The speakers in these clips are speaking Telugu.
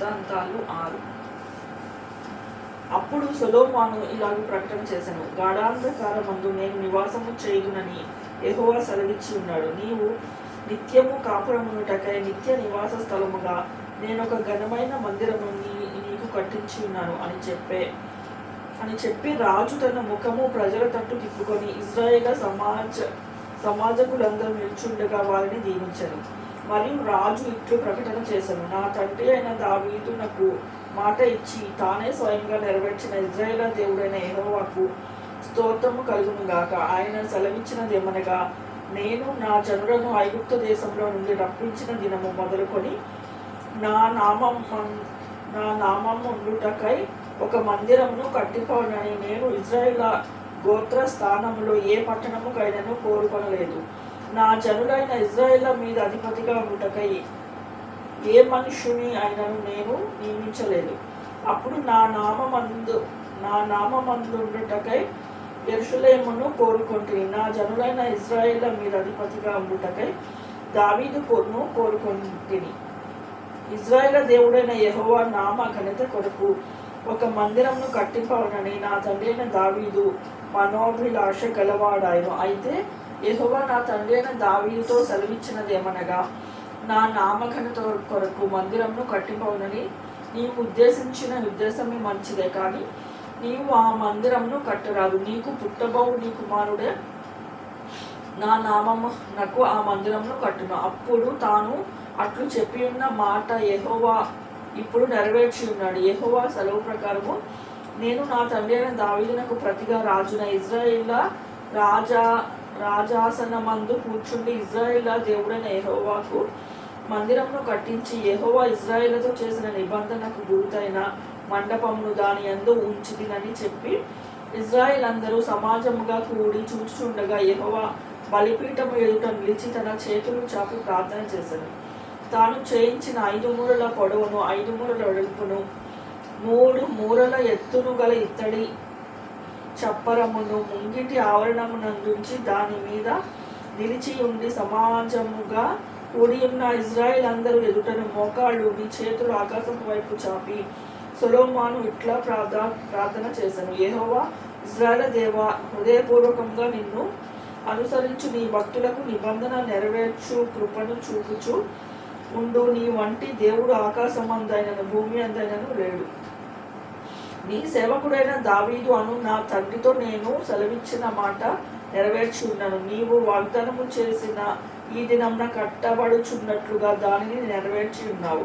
వృత్తాంతాలు ఆరు. అప్పుడు సొలోమాను ఇలాగ ప్రకటన చేశాను. గాఢాంధకారమందు నేను నివాసము చేయుదునని ఎహోవా సెలవిచ్చి ఉన్నాడు. నీవు నిత్యము కాపురమునుటకై నిత్య నివాస స్థలముగా నేను ఒక ఘనమైన మందిరము నీకు కట్టించి ఉన్నాను అని చెప్పే అని చెప్పి రాజు తన ముఖము ప్రజల తట్టు తిప్పుకొని ఇజ్రాయేల్ సమాజ సమాజకులందరూ నిల్చుండగా వారిని దీవించారు మరియు రాజు ఇట్లు ప్రకటన చేశాను నా తండ్రి అయిన దావీదు నాకు మాట ఇచ్చి తానే స్వయంగా నెరవేర్చిన ఇజ్రాయేల్ దేవుడైన యెహోవాకు స్తోత్రము కలుగును గాక ఆయన సెలవిచ్చినదేమనగా నేను నా జనులను ఐగుప్త దేశంలో నుండి రప్పించిన దినము మొదలుకొని నా నామం నా నామం ఉండుటకై ఒక మందిరమును కట్టిపోనని నేను ఇజ్రాయేల్ గోత్ర స్థానంలో ఏ పట్టణముకైనను కోరుకొనలేదు. నా జనులైన ఇజ్రాయేళ్ళ మీద అధిపతిగా ఉండుటకై ఏ మనుషుని అయినను నేను నియమించలేదు. అప్పుడు నా నామందు నా నామందుండుటకై ఎరుషులేమును కోరుకుంటుంది నా జనులైన ఇజ్రాయేళ్ళ మీద అధిపతిగా ఉండుటకై దావీదు కొను కోరుకుంటుంది ఇజ్రాయేల్ దేవుడైన యెహోవా నామ ఘనత కొరకు ఒక మందిరంను కట్టింపవనని నా తండ్రి అయిన దావీదు మనోభిలాష గలవాడాయను. అయితే యహోవా నా తండ్రి అయిన దావీదుతో సెలవిచ్చినది ఏమనగా నా నామఘనత కొరకు మందిరంను కట్టిపోనని నీవు ఉద్దేశించిన ఉద్దేశమే మంచిదే కానీ నీవు ఆ మందిరంను కట్టరాదు. నీకు పుట్టబోవు నీ కుమారుడే నా నామము నాకు ఆ మందిరంను కట్టును. అప్పుడు తాను అట్లు చెప్పి ఉన్న మాట యహోవా ఇప్పుడు నెరవేర్చి ఉన్నాడు యహోవా సెలవు ప్రకారము నేను నా తండ్రి అయిన దావీదునకు ప్రతిగా రాజున ఇజ్రాయిల్ రాజా రాజాసనమందు కూర్చుండి ఇజ్రాయేల్ దేవుడైన యహోవాకు మందిరమును కట్టించి ఎహోవా ఇజ్రాయిలతో చేసిన నిబంధనకు గురుతైన మండపమును దాని ఎందు ఉంచుదినని చెప్పి ఇజ్రాయిల్ అందరూ సమాజముగా కూడి చూచుచుండగా ఎహోవా బలిపీఠము ఎదుట నిలిచి తన చేతులు చాపి ప్రార్థన చేశాను తాను చేయించిన ఐదు మూరల పొడవును ఐదు మూరల వెడల్పును మూడు మూరల ఎత్తును గల ఇత్తడి చప్పరమును ముంగిటి ఆవరణమునందుంచి దాని మీద నిలిచి ఉండి సమాజముగా కూడి ఉన్న ఇజ్రాయిల్ అందరూ ఎదుటను మోకాళ్ళు నీ చేతులు ఆకాశం వైపు చాపి. సొలోమాను ఇట్లా ప్రార్థ ప్రార్థన చేశాను ఏహోవా ఇజ్రాయల దేవ హృదయపూర్వకంగా నిన్ను అనుసరించు. నీ భక్తులకు నిబంధన నెరవేర్చు కృపను చూపుచు ఉండు. నీ వంటి దేవుడు ఆకాశమందైనను భూమి అందైనను లేడు. నీ సేవకుడైన దావీదు అను నా తండ్రితో నేను సెలవిచ్చిన మాట నెరవేర్చున్నాను నీవు వాగ్దానము చేసిన ఈ దినంన కట్టబడుచున్నట్లుగా దానిని నెరవేర్చి ఉన్నావు.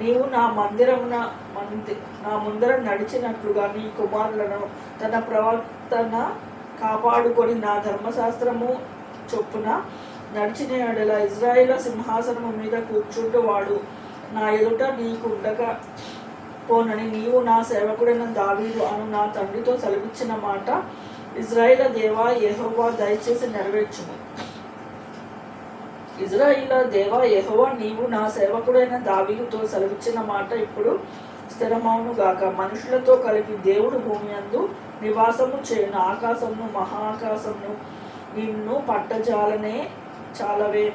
నీవు నా మందిరమున మంది నా ముందర నడిచినట్లుగా నీ కుమారులను తన ప్రవర్తన కాపాడుకొని నా ధర్మశాస్త్రము చొప్పున నడిచిన ఎడల ఇజ్రాయేల్ సింహాసనము మీద కూర్చుంటూ వాడు నా ఎదుట నీకుండగా పోనని నీవు నా సేవకుడైన దావీదు అను నా తండ్రితో సెలవిచ్చిన మాట ఇజ్రాయిల దేవా యహోవా దయచేసి నెరవేర్చుము. ఇజ్రాయిల దేవా యహోవా నీవు నా సేవకుడైన దావీదుతో సెలవిచ్చిన మాట ఇప్పుడు స్థిరమవును గాక. మనుషులతో కలిపి దేవుడు భూమి అందు నివాసము చేయను. ఆకాశమును మహాకాశమును నిన్ను పట్టజాలనే చాలవే.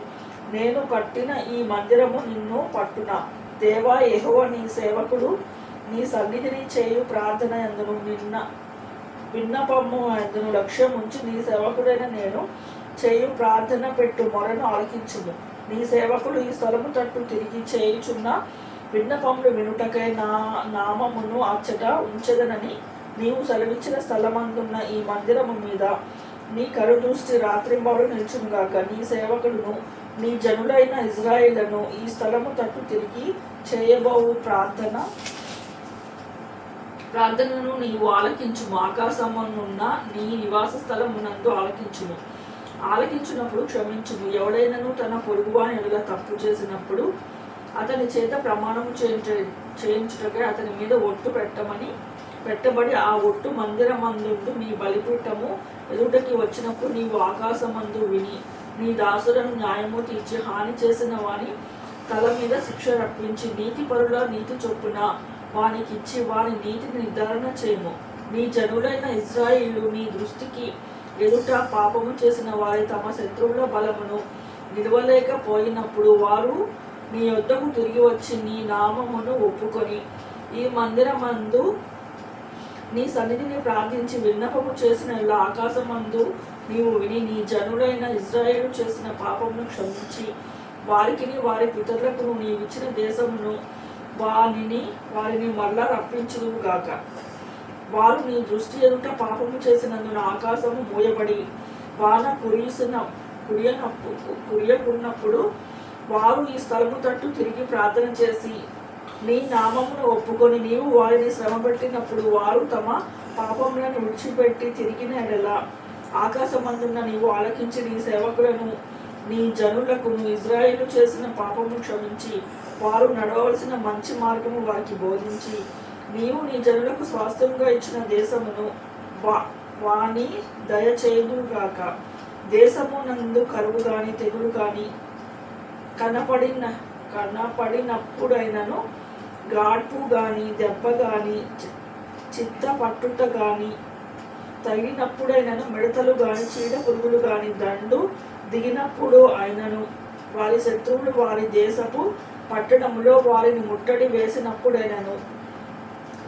నేను కట్టిన ఈ మందిరము నిన్ను పట్టున. దేవా యహోవ నీ సేవకుడు నీ సన్నిధిని చేయు ప్రార్థన ఎందును? నిన్న విన్నపము ఎందును? లక్ష్యం ఉంచి నీ సేవకుడైన నేను చేయు ప్రార్థన పెట్టు మొరను ఆలకించుము. నీ సేవకుడు ఈ స్థలము తట్టు తిరిగి చేయుచున్న విన్నపములు వినుటకై నా నామమును అచ్చట ఉంచదనని నీవు సెలవిచ్చిన స్థలమందున్న ఈ మందిరము మీద నీ కరుదృష్టి రాత్రింబవడు నిల్చునుగాక. నీ సేవకుడును నీ జనులైన ఇజ్రాయిలను ఈ స్థలము తట్టు తిరిగి చేయబోవు ప్రార్థన ప్రార్థనను నీవు ఆలకించుము ఆకాశమునున్న నీ నివాస స్థలమునందు ఆలకించుము. ఆలకించినప్పుడు క్షమించుము. ఎవడైనను తన పొరుగువాని ఎదుట తప్పు చేసినప్పుడు అతని చేత ప్రమాణము చేయించ చేయించుటకై అతని మీద ఒట్టు పెట్టమని పెట్టబడి ఆ ఒట్టు మందిరమందుండు నీ బలిపీఠము ఎదుటకి వచ్చినప్పుడు నీవు ఆకాశమందు విని నీ దాసులను న్యాయము తీర్చి హాని చేసిన వాని తల మీద శిక్ష రప్పించి నీతి పరుల నీతి చొప్పున వానికి ఇచ్చి వాని నీతిని నిర్ధారణ చేయము. నీ జనుడైన ఇజ్రాయిలు నీ దృష్టికి ఎదుట పాపము చేసిన వారి తమ శత్రువుల బలమును నిలవలేకపోయినప్పుడు వారు నీ యొద్దకు తిరిగి వచ్చి నీ నామమును ఒప్పుకొని ఈ మందిరమందు నీ సన్నిధిని ప్రార్థించి విన్నపము చేసిన ఇలా ఆకాశమందు నీవు విని నీ జనుడైన ఇజ్రాయేలు చేసిన పాపమును క్షమించి వారికి వారి పితరులకు నీవిచ్చిన దేశమును వారిని వారిని మరలా రప్పించుదువు గాక. వారు నీ దృష్టి ఎదుట పాపము చేసినందున ఆకాశము మూయబడి వాన కురిసిన కురియనప్పుడు కురియకున్నప్పుడు వారు ఈ స్థలము తట్టు తిరిగి ప్రార్థన చేసి నీ నామమును ఒప్పుకొని నీవు వారిని శ్రమపెట్టినప్పుడు వారు తమ పాపములను విడిచిపెట్టి తిరిగిన ఎడలా ఆకాశమందున్న నీవు ఆలకించి నీ సేవకులను నీ జనులకు ఇజ్రాయేలు చేసిన పాపము క్షమించి వారు నడవలసిన మంచి మార్గము వారికి బోధించి నీవు నీ జనులకు స్వాస్థ్యంగా ఇచ్చిన దేశమును వా వాని దయచేయుగాక దేశము నందు కరువు కానీ తెగులు కానీ కనపడిన కనపడినప్పుడైనను గాడ్పు కానీ దెబ్బ కానీ చిత్త పట్టుట కానీ గాని మిడతలు గాని చీడ పురుగులు గాని దండు దిగినప్పుడు అయినను వారి శత్రువులు వారి దేశపు పట్టణంలో వారిని ముట్టడి వేసినప్పుడైనను.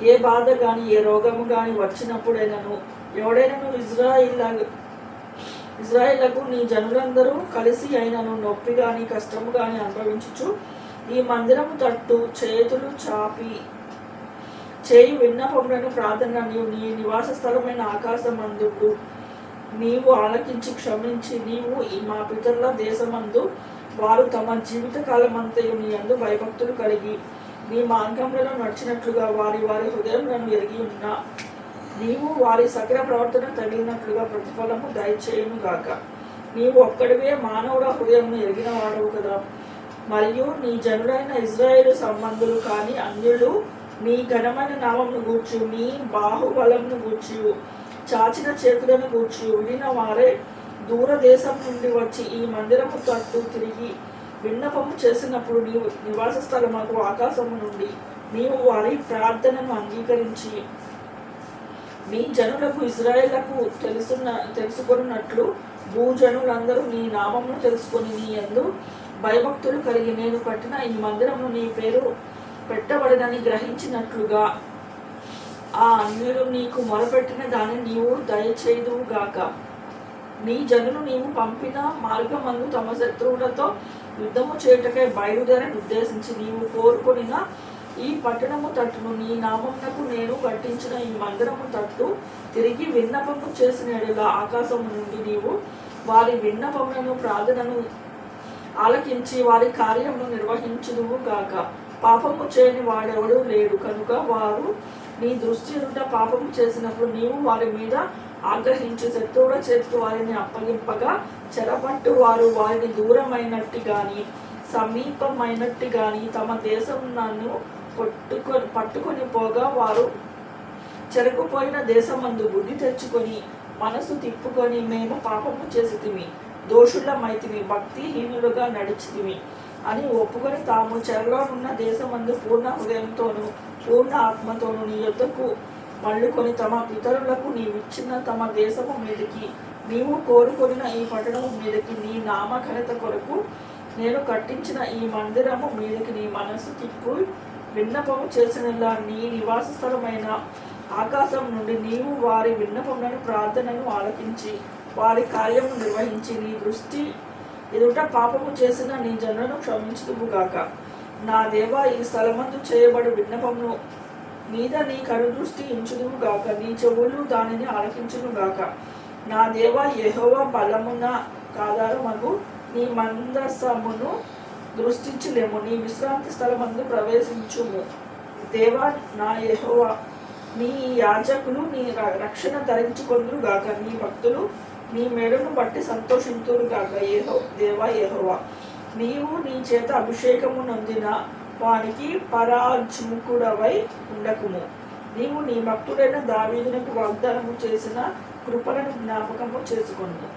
ఏ బాధ గాని ఏ రోగము గాని వచ్చినప్పుడైనను. ఎవడైనను ఇజ్రాయిల్ ఇజ్రాయిలకు నీ జనులందరూ కలిసి అయినను నొప్పి కానీ కష్టము కానీ అనుభవించుచు ఈ మందిరము తట్టు చేతులు చాపి చేయి విన్నపములను ప్రార్థన నీవు నీ నివాస స్థలమైన ఆకాశమందుకు నీవు ఆలకించి క్షమించి నీవు ఈ మా పితరుల దేశమందు వారు తమ జీవిత కాలమంతయు నీ అందు భయభక్తులు కలిగి నీ మార్గంలో నడిచినట్లుగా వారి వారి హృదయంలో ఎరిగి ఉన్నా నీవు వారి సకల ప్రవర్తన తగిలినట్లుగా ప్రతిఫలము దయచేయును గాక. నీవు ఒక్కడివే మానవుల హృదయం ఎరిగిన వాడవు కదా. మరియు నీ జనుడైన ఇజ్రాయేల్ సంబంధులు కానీ అన్యులు నీ ఘనమైన నామమును గూర్చు నీ బాహుబలమును గూర్చు చాచిన చేతులను గూర్చి విడిన వారే దూరదేశం నుండి వచ్చి ఈ మందిరము తట్టు తిరిగి విన్నపము చేసినప్పుడు నీవు నివాస స్థలముకు ఆకాశము నుండి నీవు వారి ప్రార్థనను అంగీకరించి నీ జనులకు ఇజ్రాయేళ్ళకు తెలుసున్న తెలుసుకున్నట్లు భూజనులందరూ నీ నామమును తెలుసుకొని నీ ఎందు భయభక్తులు కలిగి నేను కట్టిన ఈ మందిరము నీ పేరు పెట్టబడదని గ్రహించినట్లుగా ఆ అన్యులు నీకు మొరపెట్టిన దాన్ని నీవు దయచేదువుగాక నీ జనులు నీవు పంపిన మార్గమందు తమ శత్రువులతో యుద్ధము చేయుటకై బయలుదేరని ఉద్దేశించి నీవు కోరుకొనిన ఈ పట్టణము తట్టును నీ నామమునకు నేను కట్టించిన ఈ మందిరము తట్టు తిరిగి విన్నపము చేసిన ఆకాశము నుండి నీవు వారి విన్నపములను ప్రార్థనను ఆలకించి వారి కార్యమును నిర్వహించుదువు గాక పాపము చేయని వాడెవడూ లేడు. కనుక వారు నీ దృష్టి ఎదుట పాపము చేసినప్పుడు నీవు వారి మీద ఆగ్రహించి. శత్రువుల చేతికి వారిని అప్పగింపగా చెరపట్టు వారు వారిని దూరమైనట్టు కానీ సమీపమైనట్టు కానీ తమ దేశం నన్ను పట్టుకొని పట్టుకొని పోగా వారు చెరకుపోయిన దేశమందు బుద్ధి తెచ్చుకొని మనసు తిప్పుకొని మేము పాపము చేసితిమి. దోషులమైతిమి భక్తిహీనులుగా నడిచితిమి. అని ఒప్పుకొని తాము చెరలోనున్న దేశమందు పూర్ణ హృదయంతోనూ పూర్ణ ఆత్మతోనూ నీ యొద్దకు మళ్ళుకొని తమ పితరులకు నీవిచ్చిన తమ దేశము మీదకి నీవు కోరుకొనిన ఈ పట్టణము మీదకి నీ నామఘనత కొరకు నేను కట్టించిన ఈ మందిరము మీదకి నీ మనసు తిప్పు విన్నపము చేసినలా నీ నివాస స్థలమైన ఆకాశం నుండి నీవు వారి విన్నపములను ప్రార్థనను ఆలకించి వారి కార్యము నిర్వహించి నీ దృష్టి ఎదుట పాపము చేసిన నీ జనులను క్షమించుదువుగాక నా దేవా ఈ స్థలమందు చేయబడు విన్నపమును మీద నీ కనుదృష్టి ఇంచుదువుగాక నీ చెవులు దానిని ఆలకించును గాక. నా దేవ యెహోవ బలమున కాదారమగు నీ మందసమును దృష్టించలేము. నీ విశ్రాంతి స్థలమందు ప్రవేశించుము. దేవా నా యెహోవ నీ యాజకులు నీ ర- రక్షణ ధరించుకొందురుగాక నీ భక్తులు నీ మేలును బట్టి సంతోషింతురు కాక ఏహో దేవా ఏహోవా నీవు నీ చేత అభిషేకము నొందిన వానికి పరాజ్ముఖుడవై ఉండకుము. నీవు నీ భక్తుడైన దావీదునకు వాగ్దానము చేసిన కృపలను జ్ఞాపకము చేసుకొను